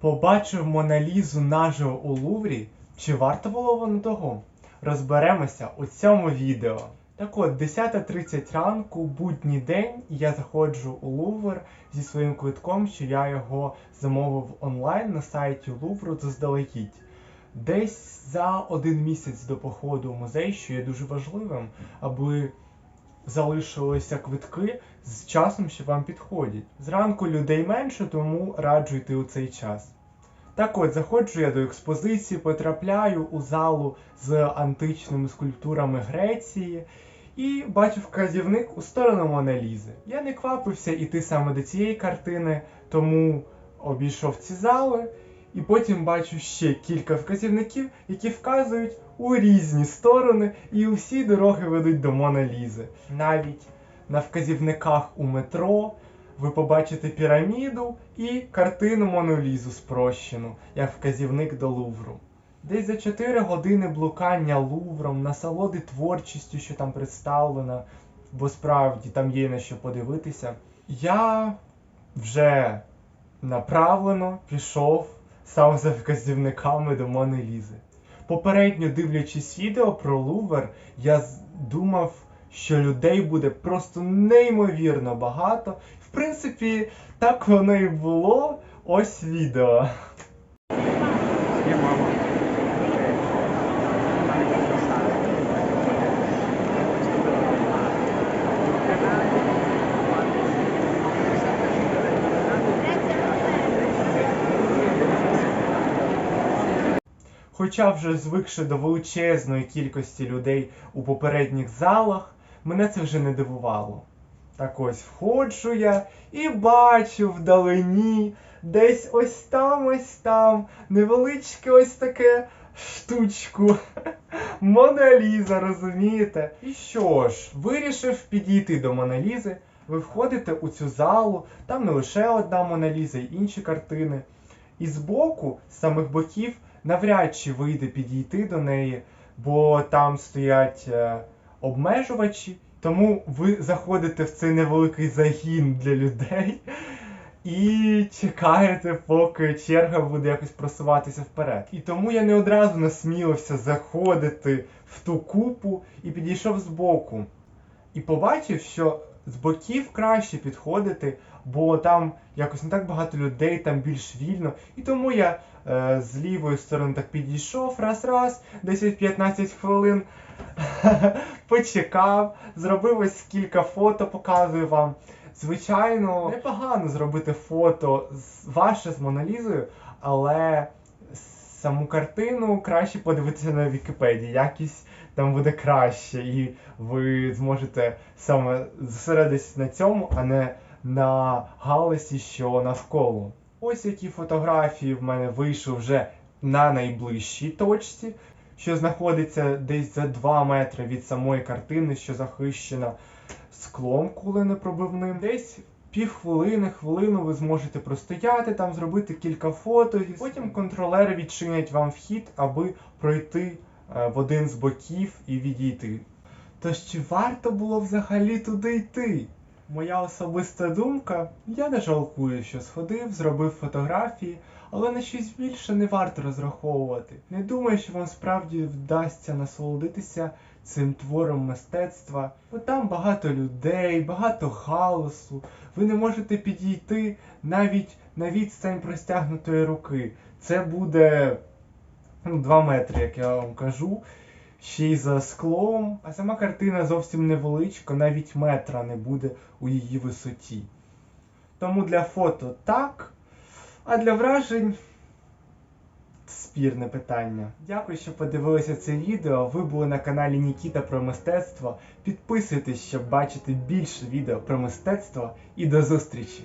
Побачив Моналізу наживо у Луврі. Чи варто було воно того? Розберемося у цьому відео. Так от, 10.30 ранку, будній день, я заходжу у Лувр зі своїм квитком, що я його замовив онлайн на сайті Лувру заздалегідь. Десь за один місяць до походу в музей, що є дуже важливим, аби залишилися квитки з часом, що вам підходять. Зранку людей менше, тому раджу йти у цей час. Так от, заходжу я до експозиції, потрапляю у залу з античними скульптурами Греції і бачу вказівник у сторону Моналізи. Я не квапився іти саме до цієї картини, тому обійшов ці зали, і потім бачу ще кілька вказівників, які вказують у різні сторони, і усі дороги ведуть до Моналізи. Навіть на вказівниках у метро ви побачите піраміду і картину Монолізу спрощену, як вказівник до Лувру. Десь за 4 години блукання Лувром, насолоди творчістю, що там представлена, бо справді там є на що подивитися, я вже направлено пішов сам за вказівниками до мене лізе. Попередньо дивлячись відео про Лувер, я думав, що людей буде просто неймовірно багато. В принципі, так воно і було. Ось відео. Є мама. Хоча вже звикши до величезної кількості людей у попередніх залах, мене це вже не дивувало. Так ось входжу я і бачу вдалині, десь ось там, ось там, невеличке ось таке штучку. Моналіза, розумієте? І що ж, вирішив підійти до Моналізи. Ви входите у цю залу, там не лише одна Моналіза, й інші картини. І збоку, з самих боків, навряд чи вийде підійти до неї, бо там стоять е, обмежувачі. Тому ви заходите в цей невеликий загін для людей і чекаєте, поки черга буде якось просуватися вперед. І тому я не одразу насмілився заходити в ту купу і підійшов збоку. І побачив, що з боків краще підходити, бо там якось не так багато людей, там більш вільно. І тому я е, з лівої сторони так підійшов, раз-раз, 10-15 хвилин почекав, зробив ось кілька фото, показую вам. Звичайно, непогано зробити фото з ваше з Моналізою, але саму картину краще подивитися на Вікіпедії. Якість там буде краще, і ви зможете саме зосередитися на цьому, а не на галасі, що навколо. Ось які фотографії в мене вийшли вже на найближчій точці, що знаходиться десь за 2 метри від самої картини, що захищена склом куленепробивним. Десь півхвилини, хвилину ви зможете простояти там, зробити кілька фото, і потім контролери відчинять вам вхід, аби пройти е, в один з боків і відійти. Тож чи варто було взагалі туди йти? Моя особиста думка, я не жалкую, що сходив, зробив фотографії, але на щось більше не варто розраховувати. Не думаю, що вам справді вдасться насолодитися цим твором мистецтва, бо там багато людей, багато галасу. Ви не можете підійти навіть на відстань простягнутої руки. Це буде ну, 2 метри, як я вам кажу. Ще й за склом, а сама картина зовсім невеличка, навіть метра не буде у її висоті. Тому для фото так, а для вражень спірне питання. Дякую, що подивилися це відео. Ви були на каналі Нікіта про мистецтво. Підписуйтесь, щоб бачити більше відео про мистецтво і до зустрічі!